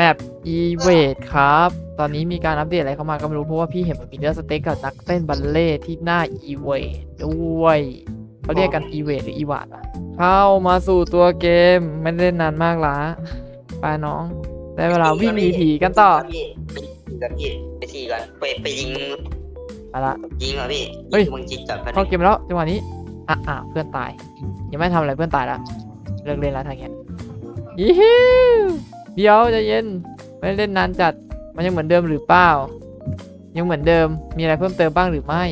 แมปอีเวทครับ ตอนนี้มีการอัปเดตอะไรเข้ามาก็ไม่รู้ เพราะว่าพี่เห็นมีเนื้อสเต็กกับนักเต้นบัลเล่ที่หน้าอีเวทด้วยเขาเรียกกันอีเวทหรืออีวาดอะเข้ามาสู่ตัวเกม ไม่ได้เล่นนานมากละไปน้อง ได้เวลาวิ่งหนีผีกันต่อพี่ไปสี่ก่อนพี่ไปสี่ก่อนไปไปยิงไปละ ยิงเหรอพี่เฮ้ยมึงจิตจับเข้าเกมแล้วจังหวะนี้อะอะเพื่อนตาย ยังไม่ทำอะไรเพื่อนตายละเลิกเล่นแล้วทางเงี้ยยี่ฮิว เดี๋ยวใจะเย็นไม่ได้เล่นนานจัด มันยังเหมือนเดิมหรือเปล่า ยังเหมือนเดิม มีอะไรเพิ่มเติมบ้างหรือไม่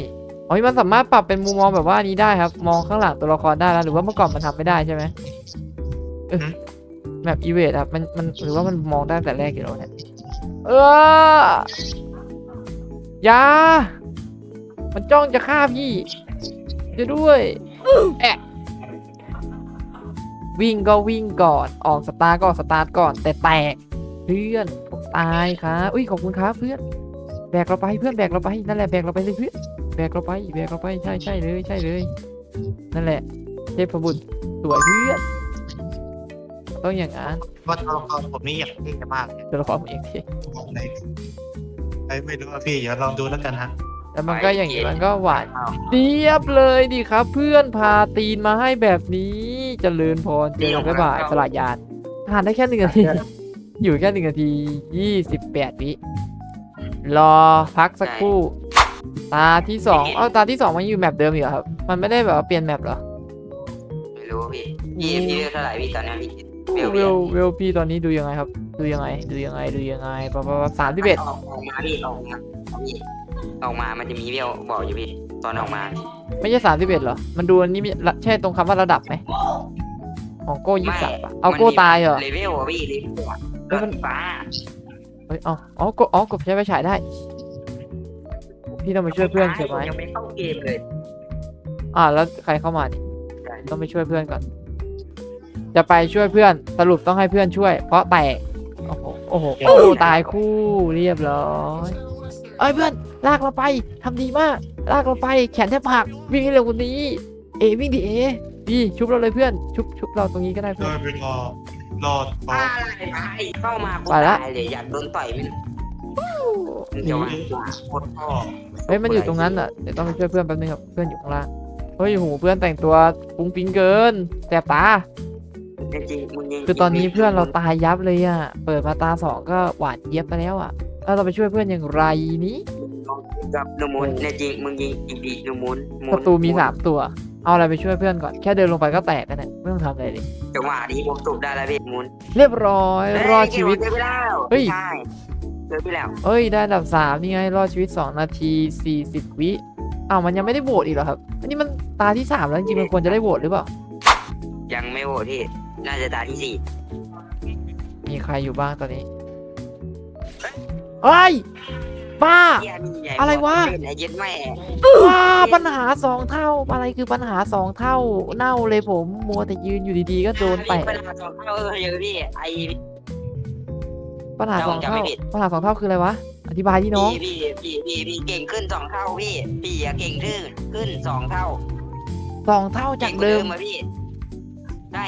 อ๋อมันสามารถปรับเป็นมุมมองแบบว่านี้ได้ครับ มองข้างหลังตัวละครได้แล้ว หรือว่าเมื่อก่อนมันทำไม่ได้ใช่ไหมเออแบบอีเวทครับมันมันหรือว่ามันมองได้ตั้งแต่แรกอยู่แล้วเนี่ยเอออยา มันจ้องจะฆ่าพี่ จะด้วย แอะ วิ่งก็วิ่งก่อน ออกสตาร์ทก็ออกสตาร์ทก่อน แต่แตกเพื่อนผมตายครับอุ้ยขอบคุณครับเพื่อนแบกเราไปเพื่อนแบกเราไปนั่นแหละแบกเราไปเลยเพื่อนแบกเราไปแบกเราไปใช่ใช่เลยใช่เลย นั่นแหละ เทพบุตรสวยเพื่อนต้องอย่างนั้นว่าตัวละครผมนี่อยากเท่มากเลยตัวละครผมเองทีบอกเลยไอ้ไม่รู้ว่าพี่เดี๋ยวลองดูแล้วกันฮะ แล้วมันก็อย่างนี้มันก็หวานเรียบเลยดิครับ เพื่อนพาตีนมาให้แบบนี้เจริญพรเจริญบ๊ายบายสลายยานผ่านได้แค่หนึ่งนาที อยู่แค่หนึ่งนาทียี่สิบแปดวิรอพักสักครู่ ตาที่สองเอ้าตาที่สองมันอยู่แมปเดิมอยู่เหรอครับ มันไม่ได้แบบว่าเปลี่ยนแมปเหรอ ไม่รู้พี่พี่พี่เท่าไหร่พี่ตอนนี้พี่เวลเวลพี่ตอนนี้ดูยังไงครับ ดูยังไง ดูยังไงดูยังไงปะปะปะสามสิบเอ็ดออกออกมาพี่ออกมาพี่ ออกมามันจะมีเวลบอกอยู่พี่ตอนออกมา ไม่ใช่สามสิบเอ็ดเหรอ มันดูอันนี้มีใช่ตรงคำว่าระดับไหมของโก้ยี่สิบสามปะเอาโก้ตายเหรอ เลเวลอะพี่เลเวลอะเฮ้ยมัน ฟ้าเฮ้ยอ๋ออ๋อกดอ๋อกดใช้ไฟฉายได้ พี่ต้องไปช่วยเพื่อนใช่ไหมยังไม่เข้าเกมเลยอ่า แล้วใครเข้ามานี่ต้องไปช่วยเพื่อนก่อน จะไปช่วยเพื่อนสรุปต้องให้เพื่อนช่วย เพราะแตกโอ้โหโอ้โหโอ้โหตายคู่เรียบร้อยเอ้ยเพื่อน ลากเราไปทำดีมาก ลากเราไปแขนแทบหักวิ่งให้เร็วกว่านี้ เอวิ่งดิเอดีชุบเราเลยเพื่อน ชุบชุบเราตรงนี้ก็ได้โดเพื่อนยไปรอรอพออะไรไปเข้ามากูไปละตายเลยอยากโดนต่อยมันมันจะว่าโคตรพ่อเฮ้ยมันอยู่ตรงนั้นอะเดี๋ยวต้องไปช่วยเพื่อนแป๊บนึงครับเพื่อนอยู่ข้างล่างเฮ้ยโหเพื่อนแต่งตัวปุ้งปิ้งเกินแสบตาจริงๆมึงยังคือตอนนี้เพื่อนเราตายยับเลยอะ เปิดมาตาสองก็หวานเย็บไปแล้วอะแล้วเราไปช่วยเพื่อนอย่างไรนี้ กับนูมูนเนี่ยจริงมึงยิงอีดีนูมูนนศัตรูมีสามตัว เอาอะไรไปช่วยเพื่อนก่อน แค่เดินลงไปก็แตกกันเนี่ยไม่ต้องทำอะไรเลยจังหวะนี้ผมสูบได้แล้วพี่มูนเรียบร้อยรอดชีวิตเฮ้ยเจอไปแล้วเอ้ยได้ดับสามนี่ไงรอดชีวิตสองนาทีสี่สิบวิอ้าวมันยังไม่ได้โหวตอีกเหรอครับ อันนี้มันตาที่สามแล้วจริงมันควรจะได้โหวตหรือเปล่า ยังไม่โหวตพี่ น่าจะตาที่สี่มีใครอยู่บ้างตอนนี้เฮ้ย บ้า เหี้ยนี่ไงอะไรวะเล่นไอ้เย็ดแม่ว้าปัญหาสองเท่า อะไรคือปัญหาสองเท่า เน่าเลยผมมัวแต่ยืนอยู่ดีๆ ก็โดนแปะปัญหาสองเท่าเออเยอะพี่ไอ้ ปัญหาสองจำเท่าไม่ผิดปัญหาสองเท่าคืออะไรวะ อธิบายที่น้อง พี่พี่พี่พี่พี่เก่งขึ้นสองเท่าพี่พี่อะเก่งขึ้นขึ้นสองเท่าสองเท่าจากเดิม ก่งว่อะพี่ใช่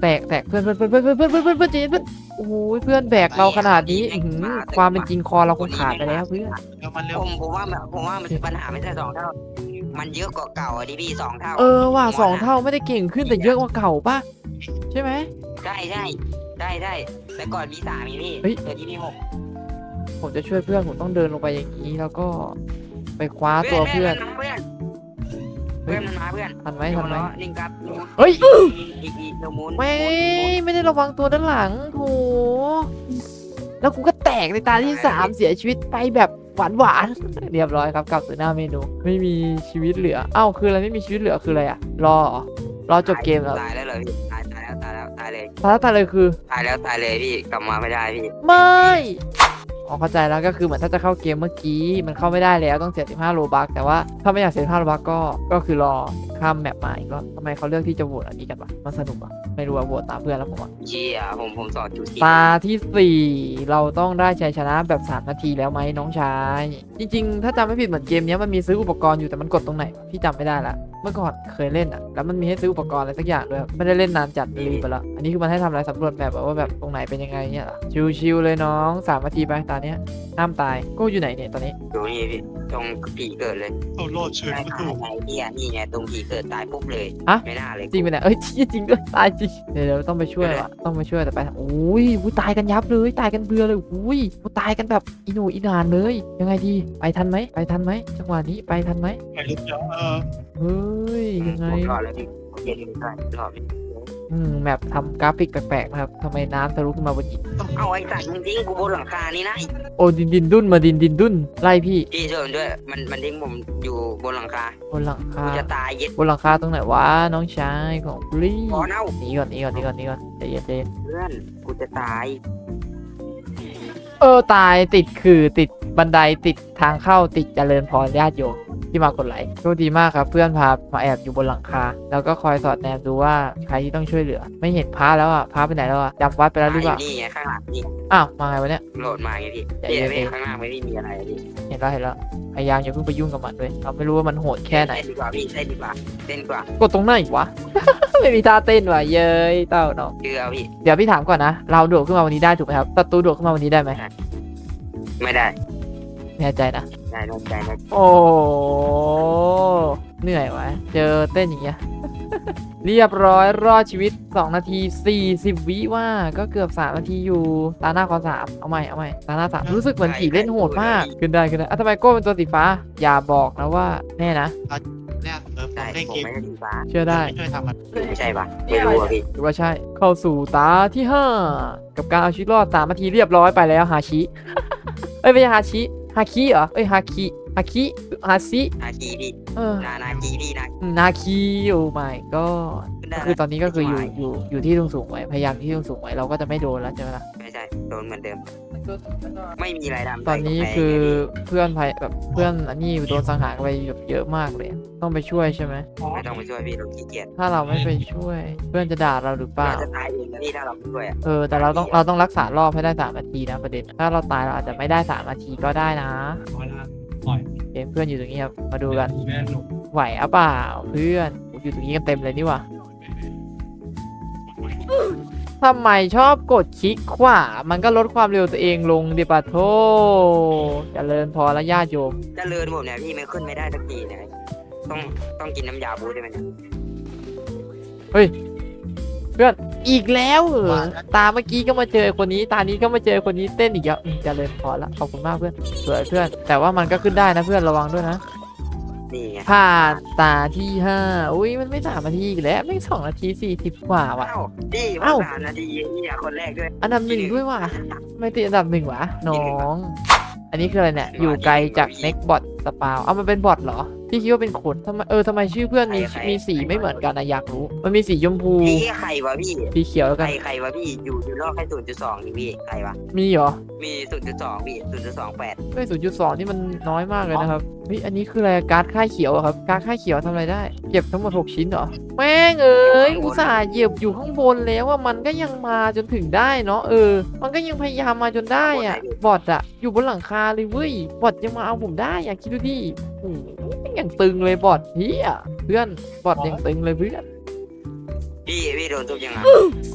แตกแตกเพื่อนเพื่อนเพื่อนเพื่อนเพื่อนเพื่อนเพื่อนเพื่อนเพื่อนเพื่อน โอ้ยเพื่อนแบกเราขนาดนี้อื้อหือความเป็นจริงคอเราคงขาดไปแล้วเพื่อน เร็วมันเร็วผมผมว่ามันผมว่ามันปัญหาไม่ใช่สองเท่า มันเยอะกว่าเก่าอะดิพี่สองเท่าเออว่ะสองเท่าไม่ได้เก่งขึ้นแต่เยอะกว่าเก่าป่ะ ใช่ไหม ใช่ใช่ได้ได้แต่ก่อนมีสามมีพี่เฮ้ย เดี๋ยวนี้มีหกผมจะช่วยเพื่อนผมต้องเดินลงไปอย่างนี้แล้วก็ไปคว้าตัวเพื่อน เพื่อน เพื่อนมันมาเพื่อนทันไหมทันไหมหนึ่งครับเฮ้ยอีกอีกโนมูนไม่ไม่ได้ระวังตัวด้านหลังโถแล้วกูก็แตกในตาที่สามเสียชีวิตไปแบบหวานหวานๆเรียบร้อยครับกลับสู่หน้าเมนู ไม่มีชีวิตเหลือเอ้าคืออะไรไม่มีชีวิตเหลือคืออะไรอะรอเหรอรอจบเกมแล้วตายแล้วเลยพี่ตายตายแล้วตายแล้วตายเลย ตาตาเลยคือ ตายแล้วตายเลยพี่กลับมาไม่ได้พี่ ไม่ อ๋อเข้าใจแล้วก็คือเหมือนถ้าจะเข้าเกมเมื่อกี้มันเข้าไม่ได้แล้วต้องเสีย15โลบักแต่ว่าถ้าไม่อยากเสีย15โลบักก็ก็คือรอข้ามแมปมาอีกรอบทำไมเขาเลือกที่จะโหวตอันนี้กันวะมันสนุกอะไม่รู้ว่าโหวตตามเพื่อนแล้วผมอะเชี่ยผมผมสอนจูซี่ตาที่ 4 เราต้องได้ชัยชนะแบบ3นาทีแล้วไหมน้องชาย จริง ๆ ถ้าจำไม่ผิดเหมือนเกมเนี้ยมันมีซื้ออุปกรณ์อยู่แต่มันกดตรงไหนวะพี่จำไม่ได้ละ เมื่อก่อนเคยเล่นอะ แล้วมันมีให้ซื้ออุปกรณ์อะไรสักอย่างด้วยครับไม่ได้เล่นนานจัดลืมไปแล้วอันนี้คือมันให้ทำอะไรสำรวจแบบว่าแบบตรงไหนเป็นยังไงเนี่ยเหรอ ชิวๆเลยน้องสามนาทีไปตอนเนี้ยห้ามตายโก็อยู่ไหนเนี่ยตอนนี้อยู่นี่พี่ตรงผีเกิดเลยเอาโลดเชิญไม่ประตาตูยไหนเนี่ยนี่ไงตรงผีเกิดตายปุ๊บเลยฮะ ไม่น่าเลยจริงไปเนี่ยเอ้ยจริงจริงด้วยตายจริงเดี๋ยวเดี๋ยวต้องไปช่วยว่ะต้องไปช่วยแต่ไปโอ้ยอุ้ยตายกันยับเลยตายกันเบื่อเลยอุ้ยตายกันแบบอีหนูอีหนานเลย ยังไงดีไปทันไหมไปทันไหมจังหวะนี้ไปทันไหม ไปลุกเยอะเออ เฮ้ยยังไงผมรอดแล้วพี่ผมเย็นได้รอดพี่อืมแมปทำกราฟิกแปลกๆนะครับทำไมน้ำทะลุขึ้นมาบนหินเอาไอ้สัตว์มึงทิ้งกูบนหลังคานี่นะโอ้ดินดินดุนมาดินดินดุนไล่พี่พี่ช่วยผมด้วย มันมันทิ้งผมอยู่บนหลังคาบนหลังคากูจะตายเย็ดบนหลังคาตรงไหนวะน้องชายของปลีพอเน่าหนีก่อนหนีก่อนหนีก่อนหนีก่อนใจเย็นใจเย็นเพื่อนกูจะตาย เออตายติดคือติดบันไดติด ทางเข้าติดเจริญพรญาติโยมที่มากดไลค์โชคดีมากครับ เพื่อนพามาแอบอยู่บนหลังคา แล้วก็คอยสอดแนมดูว่าใครที่ต้องช่วยเหลือ ไม่เห็นพระแล้วอะพระไปไหนแล้วอะจำวัดไปแล้วหรือเปล่านี่ไงข้างหลังนี่อ้าวมาไงวะเนี่ยโหลดมาไงพี่ใจพี่เย็นไม่ข้างหน้าไม่ได้มีอะไรพี่เห็นแล้วเห็นแล้วพยายามอย่าเพิ่งไปยุ่งกับมันด้วยเราไม่รู้ว่ามันโหดแค่ไหนเต้นดีกว่าพี่เต้นดีกว่าเต้นดีกว่ากดตรงไหนวะไม่มีท่าเต้นว่ะเย้ยเต้าเนาะเชื่อพี่เดี๋ยวพี่ถามก่อนนะเราโดดขึ้นมาวันนี้ได้ถูกไหมครับศัตรูโดดขึ้นมาวันนี้ได้ไหมไม่ได้ แน่ใจนะ ได้ได้ได้ได้โอ้เหนื่อยวะ เจอเต้นอย่างเงี้ย เรียบร้อยรอดชีวิต 2 นาที 40 วิว่าก็เกือบ 3 นาทีอยู่ ตาหน้าขอสามเอาใหม่เอาใหม่ตาหน้าสามรู้สึกเหมือนผีเล่นโหดมาก ขึ้นได้ขึ้นได้อะทำไมโก้เป็นตัวสีฟ้า อย่าบอกนะว่าแน่นะ เนี่ยเออผมได้เล่นผมเกมไม่ได้ดีฟ้าเชื่อได้ช่วยทำมันไม่ใช่ปะไม่รู้อะพี่หรือว่าใช่ เข้าสู่ตาที่ 5 กับการเอาชีวิตรอด3นาทีเรียบร้อยไปแล้วฮาชิ เอ้ยไม่ใช่ฮาชิ ฮาคิเหรอเอ้ยฮาคิฮาคิฮาซินาคีพี่เออนานาคีพี่นานาคีโอ้ my god ขึ้นได้ก็คือตอนนี้ก็คืออยู่ไม่อยู่อยู่ที่สูงสูงๆไว้พยายามที่สูงสูงๆไว้เราก็จะไม่โดนแล้วใช่ไหมล่ะ ไม่ใช่โดนเหมือนเดิม ไม่มีอะไรทำตอนนี้คือเพื่อนภัยแบบเพื่อนอันนี้โดนสังหารไปแบบเยอะมากเลย ต้องไปช่วยใช่ไหมไม่ต้องไปช่วยพี่เราขี้เกียจถ้าเราไม่ไปช่วย เพื่อนจะด่าเราหรือเปล่าเราจะตายเองนะพี่ถ้าเราไม่ช่วยอะเออแต่เราต้องเราต้องรักษารอบให้ได้สามนาทีนะประเด็น ถ้าเราตายเราอาจจะไม่ได้สามนาทีก็ได้นะเวลาปล่อยเกมเพื่อนอยู่ตรงนี้ครับมาดูกันแม่หนุกไหวอะเปล่าเพื่อนอยู่ตรงนี้กันเต็มเลยนี่หว่า ทำไมชอบกดคลิกขวา มันก็ลดความเร็วตัวเองลงดิปะโทเจริญพอและญาติโยม เจะเลินผมเนี่ยพี่ไม่ขึ้นไม่ได้สักทีเนี่ยต้องต้องกินน้ำยาบูได้ไหมเนี่ยอีกแล้วเหรอตาเมื่อกี้ก็มาเจอคนนี้ ตานี้ก็มาเจอคนนี้เต้นอีกแล้วอืมเจริญพอละขอบคุณมากเพื่อนสวยเพื่อน แต่ว่ามันก็ขึ้นได้นะเพื่อนระวังด้วยนะ นี่ไงผ่านตาที่ห้าอุ้ยมันไม่สามนาทีอีกแล้วไม่งสองนาทีสี่สิบกว่าว่ะ เอ้าดีเอ้าว่าสามนาทีนี่อะคนแรกด้วยอันดับหนึ่งด้วยว่ะทำไม่ติดอันดับหนึ่งวะน้อง อันนี้คืออะไรเนี่ย อยู่ไกลจากเน็กบอทสปาวเอามันเป็นบอทเหรอ พี่คิดว่าเป็นขนทำไมเออทำไมชื่อเพื่อนมีมีสีไม่เหมือนกันนะอยากรู้ มันมีสีชมพูพี่ใครวะพี่สีเขียวแล้วใคกัรนใครวะพี่อยู่อยู่รอบแค่ศูนย์จุดสองนี่พี่ใครวะมีเหรอมีศูนย์จุดสองพี่ศูนย์จุดสองแปดเฮ้ยศูนย์จุดสองนี่มันน้อยมากเลยนะครับเฮ้ยอันนี้คืออะไรการ์ดค่ายเขียวเหรอครับการ์ดค่ายเขียวทำอะไรได้ เก็บทั้งหมดหกชิ้นเหรอแม่งเอ้ยอุตส่าห์เหยียบอยู่ข้างบนแล้วว่ามันก็ยังมาจนถึงได้เนาะเออ มันก็ยังพยายามมาจนได้อะบอทอะอยู่บนหลังคาเลยเว้ยบอทยังมาเอาผมได้อะคิดดูดิโอ้โห ยังตึงเลยบอทเฮียเพื่อนบอทยังตึงเลยเพื่อนพี่พี่โดนทุบยังไง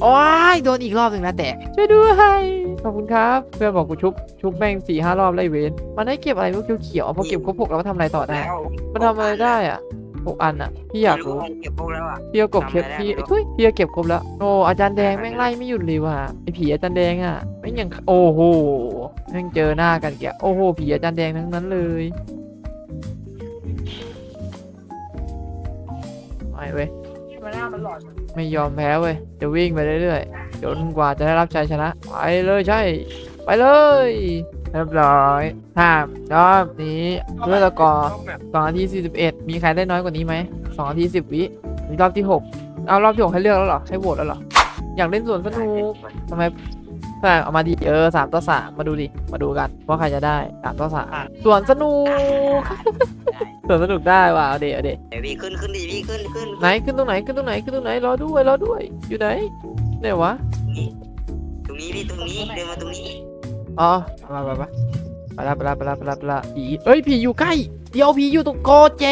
โอ้ยโดนอีกรอบหนึ่งนะแต่ช่วยด้วยขอบคุณครับ เพื่อนบอกกูชุบชุบแม่งสี่ห้ารอบไล่เวนมันให้เก็บอะไรพวกเขียวๆพอเก็บครบหกแล้วมันทำอะไรต่อได้แล้วมันทำอะไรได้อะหกอันอะพี่อยากรู้ไม่เก็บพวกแล้วอะพี่เอากบเก็บทำอะไรได้พี่ไม่รู้เอ้ยพี่เอาเก็บครบแล้วโอ้อาจารย์แดงแม่งไล่ไม่หยุดเลยว่ะไอผีอาจารย์แดงอะแม่งยังโอ้โหแม่งเจอหน้ากันแกโอ้โหผีอาจารย์แดงทั้งนั้นเลย ม่เว้ยไม่ยอมแพ้เว้ยจะวิ่งไปเรื่อยๆจนกว่าจะได้รับชัยชนะ ไปเลยใช่ ไปเลยเรียบร้อยห้ามรอบนี้เพื่อตะกอร์สองนาทีสี่สิบเอ็ดมีใครได้น้อยกว่านี้ไหมสองนาทีสิบวินี่รอบที่หกเอารอบที่หกให้เลือกแล้วเหรอให้โหวตแล้วเหรออยากเล่นสวนสนุกทำไม แฝงเอามาดีเออสามต่อสามมาดูดิมาดูกันว่าใครจะได้สามต่อสามสวนสนุกสวนสนุกได้ว่ะเอาเดี๋ยวเดี๋ยวเดี๋ยวพี่ขึ้นขึ้นดิพี่ขึ้นขึ้นไหนขึ้นตรงไหนขึ้นตรงไหนขึ้นตรงไหนรอด้วยรอด้วย อยู่ไหนไหนวะตรงนี้พี่ตรงนี้เดินมาตรงนี้อ๋อมาไปไปไปละไปละไปละไปละไปละผีเอ้ยผีอยู่ใกล้เดี๋ยวผีอยู่ตรงโกเจ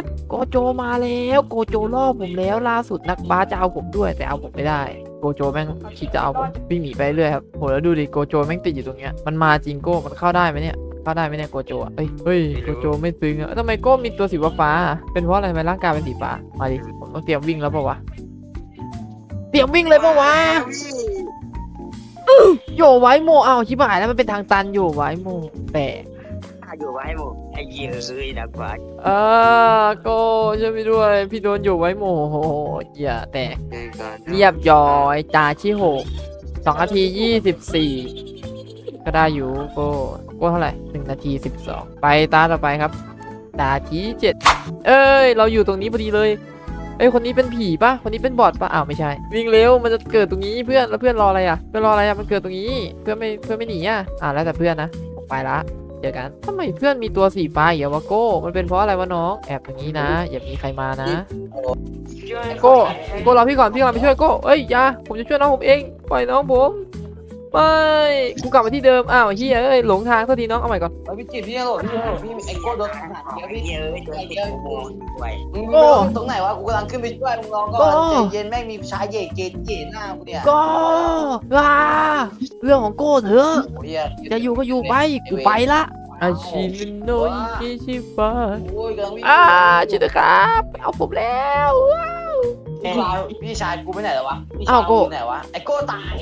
ฟโกโจมาแล้ว โกโจล่อผมแล้วล่าสุดนักบาสจะเอาผมด้วย แต่เอาผมไม่ได้โกโจแม่งคิดจะเอาผมวิ่งหนีไปเรื่อยครับโหแล้วดูดิโกโจแม่งติดอยู่ตรงเนี้ยมันมาจริงโก้มันเข้าได้ไหมเนี่ยเข้าได้ไหมเนี่ยโกโจอะเอ้ยเฮ้ยโกโจไม่ซึ้งอะทำไมโก้มีตัวสีฟ้าๆอะเป็นเพราะอะไรทำไมร่างกายเป็นสีฟ้ามาดิผมต้องเตรียมวิ่งแล้วเปล่าวะเตรียมวิ่งเลยเปล่าวะโยไว้โมเอาชิบหายแล้วมันเป็นทางตันโยไว้โมแต่ อยู่ไว้หมดไอ้เหี้ยเอ้ยนักกว่าออโก็ช่วยด้วยพี่โดนโยไว้โมโหอย่าแตกเรียบย้อยตาที่หกสองนาทียี่สิบสี่ก็ได้อยู่โก็โก็เท่าไหร่หนึ่งนาทีสิบสองไปตาต่อไปครับ ตาที่เจ็ดเอ้ย เราอยู่ตรงนี้พอดีเลยเอ้ยคนนี้เป็นผีปะคนนี้เป็นบอทปะอ้าวไม่ใช่ วิ่งเร็ว มันจะเกิดตรงนี้เพื่อน แล้วเพื่อนรออะไรอะ เพื่อนรออะไรอะ มันเกิดตรงนี้ เพื่อนไม่ เพื่อนไม่หนีอะ อ่าแล้วแต่เพื่อนนะ ไปละ เจอกันทำไมเพื่อนมีตัวสีฟ้าอย่าวะโก้ มันเป็นเพราะอะไรวะน้อง แอบอย่างนี้นะ อย่ามีใครมานะ โก้ โก้รอพี่ก่อนพี่กำลังไปช่วยโก้เอ้ยอยาผมจะช่วยน้องผมเอง ปล่อยน้องผม ไม่กูกลับมาที่เดิม อ้าวเฮียเอ้ยหลงทางเท่าทีน้อง เอาใหม่ก่อน เฮ้ยพี่จิตพี่โหลดพี่โหลดพี่ไอ้โก้โดนขังเดี๋ยวไอ้พี่เหี้ยเอ้ยตัวติดกูโมไว้มึงโก้ตรงไหนวะกูกำลังขึ้นไปช่วยมึงรอก่โก้อนใจเย็นแม่งมีชายเย่เกเย่หน้ากูเนี่ยโก้ว้าเรื่องของโก้เถอะโอ้ยจะอยู่ก็อยู่ไปกูไปละอาชิมิโนอิชิชิบะโอ้ยกำลังวิ่งอ่าชิตะครับเอาผมแล้วว้าวพี่ชายพี่ชายกูไปไหนแล้ววะพี่ชยอ้าวโก้ไปไหนวะไอ้โก้ตาย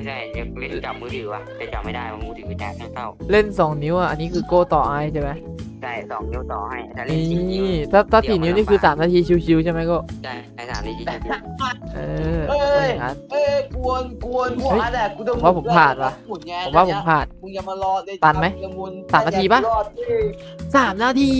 ไม่ใช่ยังเล่นจับมือถือวะแต่จับไม่ได้มันมือถือแตกทั้งเต้าเล่นสองนิ้วอะอันนี้คือโก้ต่อไอใช่ไหมใช่สองนิ้วต่อให้ถ้าเล่นนี่สี่นิ้วถ้าถ้าสี่นิ้วนี่คือสามนาทีชิวๆใช่ไหมโก้ใช่ไอ้สามนิ้วจริงเออเป็นอย่างนั้นเอ้ยกวนกวนกวนอะไรกูต้องผมว่าผมผ่านว่ะหมุนไงผมว่าผมผ่านมึงอย่ามารอเลยตันไหมละมุนสามนาทีปะรอดดิสามนาที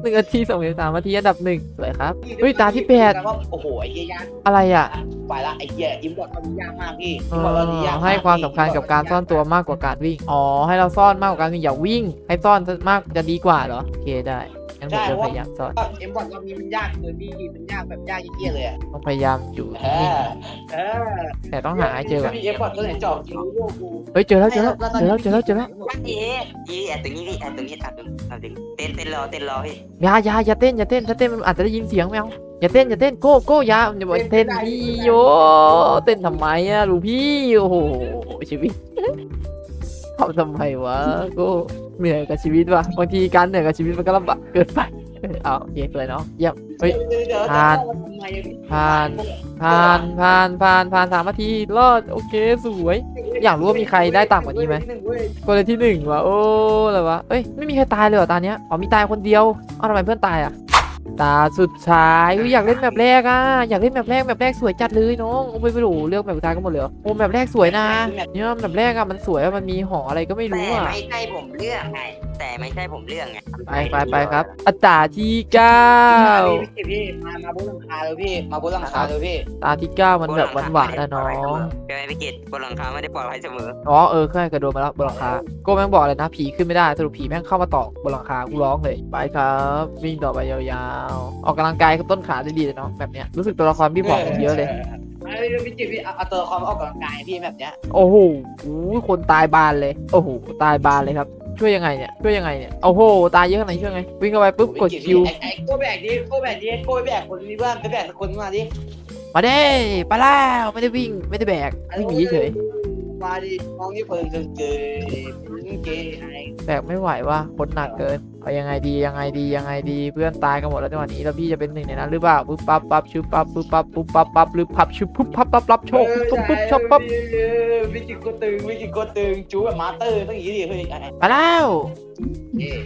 หนึ่งนาทีสองนาทีสามนาทีอันดับหนึ่งสวยครับเฮ้ยตาที่แปดโอ้โหไอ้เหี้ยยากอะไรอะไปละไอ้เหี้ยอิมบอร์ตตอนนี้ยากมากพี่เออิมบอร์ตตอนนี้ยากอมากให้ความสำคัญกับการซ่อนตัวมากกว่าการวิ่งอ๋อให้เราซ่อนมากกว่าการวิ่งอย่าวิ่ง ให้ซ่อนมากจะดีกว่าเหรอโอเคได้ งั้นผมจะพยายามซ่อนเอ็มบอร์ตรอบนี้มันยากเลยพี่มันยากแบบยากเหี้ยๆเลยอะต้องพยายามอยู่เอนิ่งอเออๆแต่ต้องหาให้เจอก่อนมีเอ็มบอร์ตตัวไหนจอบจริงลูกกูเฮ้ยเจอแล้วเจอแล้วเจอแล้วเจอแล้วเจอแล้วๆวันนี้ยี่แอบตรงนี้พี่แอบตรงนี้แอบตรงแอบตรงเต้นเต้นรอเต้นรอพี่อย่าอย่าอย่าเต้นอย่าเต้นถ้าเต้นมันอาจจะได้ยินเสียงแมวอย่าเต้นอย่าเต้นโก้โก้อย่าอย่าบอกเต้นพี่โยเต้นทำไมอะลูกพี่โอ้โหชีวิตทำทำไมวะโก้ เหนื่อยกับชีวิตว่ะบางทีการเหนื่อยกับชีวิตมันก็ลำบากเกินไปเอาโอเคเลยเนาะเยี่ยมเฮ้ย เดี๋ยวผ่านผ่านผ่านผ่านผ่านผ่านสามนาทีรอดโอเคสวย อยากรู้ว่ามีใครได้ต่ำกว่านี้ไหมคนเลยที่หนึ่งวะโอ้อะไรวะเอ้ยไม่มีใครตายเลยเหรอตาเนี้ยอ๋อมีตายคนเดียวเอ้าทำไมเพื่อนตายอะ ตาสุดท้ายอุ๊ยอยากเล่นแบบแรกอะอยากเล่นแบบแรกแบบแรกสวยจัดเลยน้องโอ้ไม่ไม่รู้เลือกแบบสุดท้ายก็หมดเลยเหรอโอ้แบบแรกสวยนะเนี่ยแบบแรกอะมันสวยอะมันมีหออะไรก็ไม่รู้แต่อะไม่ใช่ผมเลือกไง แต่ไม่ใช่ผมเลือกไงไปไปไปครับ อัตราที่เก้าพี่พี่มามาบนหลังคาเลยพี่มาบนหลังคาเลยพี่ตาที่เก้ามันแบบหวานๆนะน้องใช่ไหมพี่กิตบนหลังคาไม่ได้ปลอดภัยเสมออ๋อเออเคยกระโดดมาแล้วบนหลังคาโก้แม่งบอกเลยนะผีขึ้นไม่ได้สรุปผีแม่งเข้ามาตอกบนหลังคากูร้องเลยไปครับวิ่งต่อไปยาวๆ ออกกำลังกายกับต้นขาได้ดีเลยเนาะแบบเนี้ยรู้สึกตัวละครพี่ผอมลงเยอะเลยไอ้พี่จิพี่เอาตัวละครมาออกกำลังกายพี่แบบเนี้ย โอ้โหอู้ยคนตายบานเลย โอ้โห ตายบานเลยครับ ช่วยยังไงเนี่ยช่วยยังไงเนี่ยโอ้โหตายเยอะขนาดนี้ช่วยไงวิ่งเข้าไปปุ๊บกดคิวไอ้ไอ้โก้แบกดิโก้แบกดิโก้แบกคนนี้บ้างไปแบกคนมาดิมาเด้ไปแล้วไม่ได้วิ่งไม่ได้แบกวิ่งหนีเฉย มาดิมองนี่เพิ่งเกินเกินเกย์ไอ้แบกไม่ไหวว่ะคนหนักเกินเอายังไงดียังไงดียังไงดีเพื่อนตายกันหมดแล้วจังหวะนี้แล้วพี่จะเป็นหนึ่งในนั้นหรือเปล่าปุ๊บปั๊บปั๊บชุบปั๊บปุ๊บปั๊บปุ๊บปั๊บปั๊บหรือพับชุบปุ๊บปั๊บปั๊บรับโชคปุ๊บปุ๊บชอบปั๊บวิจิโกตึงวิจิโกตึงจูแบบมาสเตอร์ต้องอย่างนี้ดิเฮ้ยไอ้ไปแล้วเอ๊ะ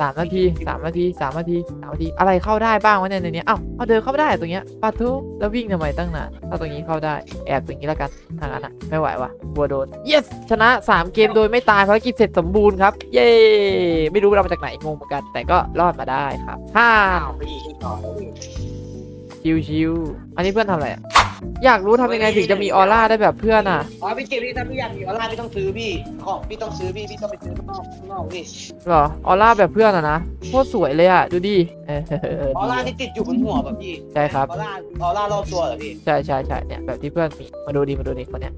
สามนาทีสามนาทีสามนาทีสามนาที อะไรเข้าได้บ้างวะเนี่ยในเนี้ยเอ้าเอาเดินเข้าไม่ได้อะตรงเนี้ยปาทุแล้ววิ่งทำไมตั้งนานถ้าตรงนี้เข้าได้แอบตรงนี้แล้วกันทางนั้นอะไม่ไหววะกลัวโดน yes ชนะ 3 เกมโดยไม่ตายภารกิจเสร็จสมบูรณ์ครับ เย้ไม่รู้เรามาจากไหนงงเหมือนกัน แต่ก็รอดมาได้ครับห้าอ้าวพี่ต่อชิวชิวๆอันนี้เพื่อนทำอะไรอะ อยากรู้ทำยังไงถึงจะมีออร่าได้แบบเพื่อนอะอ๋อพี่เกมพี่ถ้าพี่อยากมีออนไลน์พี่ต้องซื้อพี่ของพี่ต้องซื้อพี่พี่ต้องไปซื้อข้างนอกข้างนอกพี่เหรอออร่าแบบเพื่อนอะนะโคตรสวยเลยอะดูดิเออออร่าที่ติดอยู่บนหัวแบบพี่ใช่ครับออร่าออร่ารอบตัวเหรอพี่ใช่ใช่ใช่เนี่ยแบบที่เพื่อนมีมาดูดิมาดูดิคนเนี้ย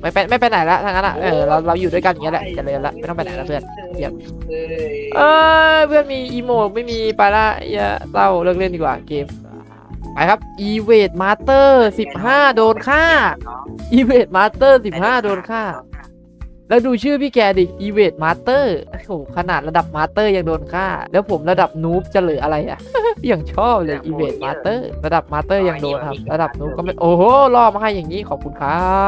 ไม่ไปไม่ไปไหนละทั้งนั้นอะเออเราเราอยู่ด้วยกันอย่างเงี้ยแหละเจริญละไม่ต้องไปไหนละเพื่อนเยี่ยมเอ้ยเออเพื่อนมีอีโมไม่มีไปละอย่าเศร้าเลิกเล่นดีกว่าเกม ไปครับอีเวดมาสเตอร์สิบห้าโดนฆ่าอีเวดมาสเตอร์สิบห้าโดนฆ่า แล้วดูชื่อพี่แกดิอีเวดมาสเตอร์โอ้โหขนาดระดับมาสเตอร์ยังโดนฆ่า แล้วผมระดับนูบจะเหลืออะไรอะ อย่างชอบเลยอีเวดมาสเตอร์ระดับมาสเตอร์ยังโดนครับ ระดับนูบก็ไม่โอ้โหล่อมาให้อย่างนี้ขอบคุณครั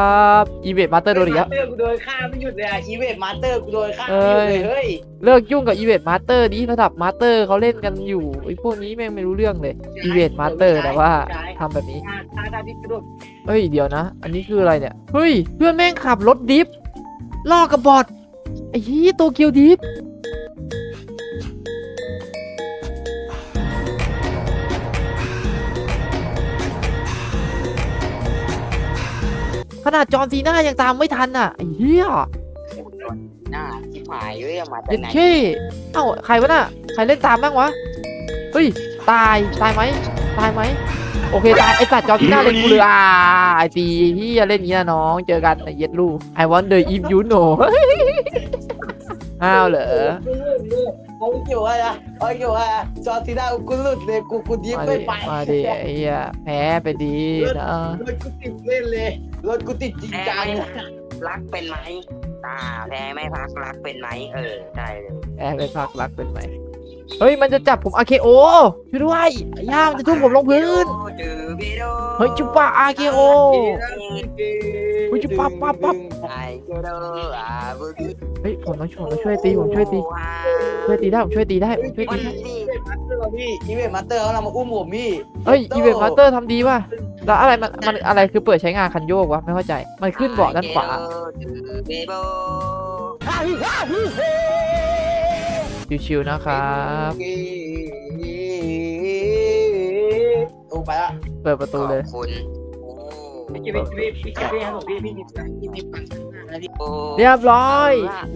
บอีเวดมาสเตอร์โดนอีกแล้ว มาสเตอร์กูโดนฆ่าไม่หยุดเลยอะอีเวนต์มาสเตอร์กูโดนฆ่าเอ้ไม่หยุดยเลยเฮ้ยเลิกยุ่งกับอีเวนต์มาสเตอร์ดิระดับมาสเตอร์เขาเล่นกันอยู่ไอ้พวกนี้แม่งไม่รู้เรื่องเลยอีเวนต์มาสเตอร์แต่ว่าทำแบบนี้ฆ่าฆ่าได้ที่กระโดดเฮ้ยเดี๋ยวนะ อันนี้คืออะไรเนี่ย เฮ้ย เพื่อนแม่งขับรถดิฟ ล่อกับบอทไอ้ยี่โตเกียวดิฟขนาดจอห์นซีน่ายังตามไม่ทันอะไอ้เหี้ยหน้าชิบหายเอ้ยเอามาจากเย็ดไหนเช่เอ้าใครวะน่ะ ใครเล่นตามบ้างวะ เฮ้ย ตาย ตายไหม ตายไหม โอเคตายไอ้สัตว์จอที่หน้าเล่นกูเลยอ่าไอตีที่จะเล่นอย่างนี้นะน้อง เจอกันไอ้เย็ดลูก I wonder if you know อ้าวเหรอเขาเกี่ยวอะไรนะเขาเกี่ยวอะไรนะจอร์ซีน่ากูหลุดเลยกูกูยิ้มมาไม่ดิไปมาดิไอ้เหี้ยแพ้ไปดีนะรถกูติดเล่นเลยรถกูติดจริงจังรักเป็นไหมตาแพ้ไม่พักรักเป็นไหมเออได้เลยแพ้ไปพักรักเป็นไหม เฮ้ยมันจะจับผมอาเคโอช่วยด้วยไอ้ย่ามันจะทุ่มผมลงพื้น เฮ้ยจุ๊บปะ RKO เฮ้ยจุ๊บปั๊บปั๊บปั๊บไอ้เจโดอาบุกิเฮ้ยผมต้องช่วยผมช่วยตีผมช่วยตีช่วยตีได้ผมช่วยตีได้ผมช่วยมัตีนได้นี่อีเวนต์มาสเตอร์พี่อีเวนต์มาสเตอร์เขาเรามาอุ้มผมพี่เอ้ยอีเวนต์มาสเตอร์ทำดีว่ะแล้วอะไรมันมันอะไรคือเปิดใช้งานคันโยกวะไม่เข้าใจมันขึ้นเบาะด้านขวาเบโบ ชิวๆนะครับโอ้ไปละเปิดประตูเลยขอบคุณโอ้พี่กิ๊พี่พี่พี่กิ๊พี่ครับผมพี่พี่มีพี่มีปัญหาอะไรพี่โอ้เรียบร้อย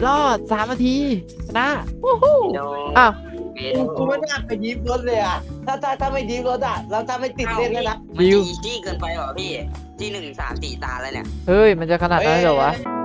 รอดสามนาทีชนะวู้ฮู้โดอ้าวเบกูโดกูไม่น่าไปยิ้มรถเลยอะถ้าถ้าถ้าไม่ยิ้มรถอะแล้วถ้าไม่ติดเล่นแล้วนะมันจะอีจี้เกินไปเหรอพี่ที่หนึ่งสามสี่ตาแล้วเนี่ยเฮ้ยมันจะขนาดนั้นเลยเหรอวะเ